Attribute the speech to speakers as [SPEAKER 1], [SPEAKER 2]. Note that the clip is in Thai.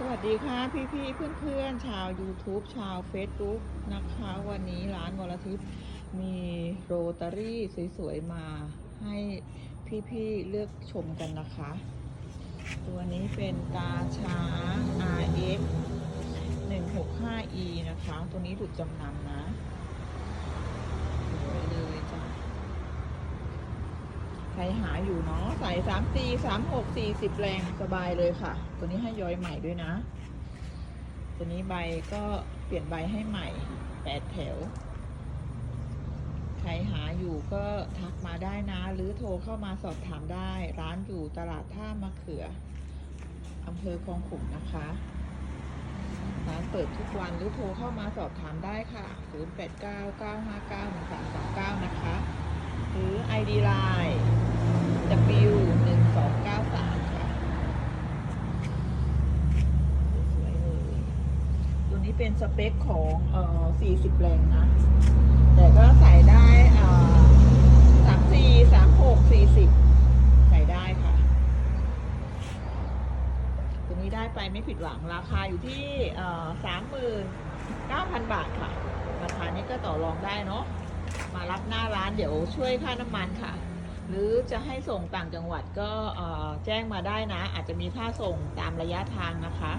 [SPEAKER 1] สวัสดีค่ะพี่พี่เพื่อนเพื่อนชาว YouTube ชาว Facebook นะคะวันนี้ร้านวรทิพย์มีโรตารี่สวยๆ มาให้พี่พี่เลือกชมกันนะคะ ตัวนี้เป็นตาช้าง RF 165E นะคะ ตัวนี้ถูกจำนำนะสวยเลยจ้ะ ใครหาอยู่เนาะใส่สามสี่สามหกสี่สิบแรงสบายเลยค่ะ ตัวนี้ให้ย้อยใหม่ด้วยนะ ตัวนี้ใบก็เปลี่ยนใบให้ใหม่แปดแถว ใครหาอยู่ก็ทักมาได้นะ หรือโทรเข้ามาสอบถามได้ ร้านอยู่ตลาดท่ามะเขืออำเภอคลองขุมนะคะร้านเปิดทุกวันหรือโทรเข้ามาสอบถามได้ค่ะ 0899591339 นะคะ หรือ ID Line W 1 2 9 3ค่ะสวยๆเลยตัว นี้เป็นสเปคของเอ่อ40 แรงนะ แต่ก็ใส่ได้เอ่อ34 36 40 ใส่ได้ค่ะ ตัวนี้ได้ไปไม่ผิดหวังราคาอยู่ที่เอ่อ39,000 บาทค่ะ ราคานี้ก็ต่อรองได้เนาะ มารับหน้าร้านเดี๋ยวช่วยค่าน้ำมันค่ะหรือจะให้ส่งต่างจังหวัดก็แจ้งมาได้นะ อาจจะมีค่าส่งตามระยะทางนะคะ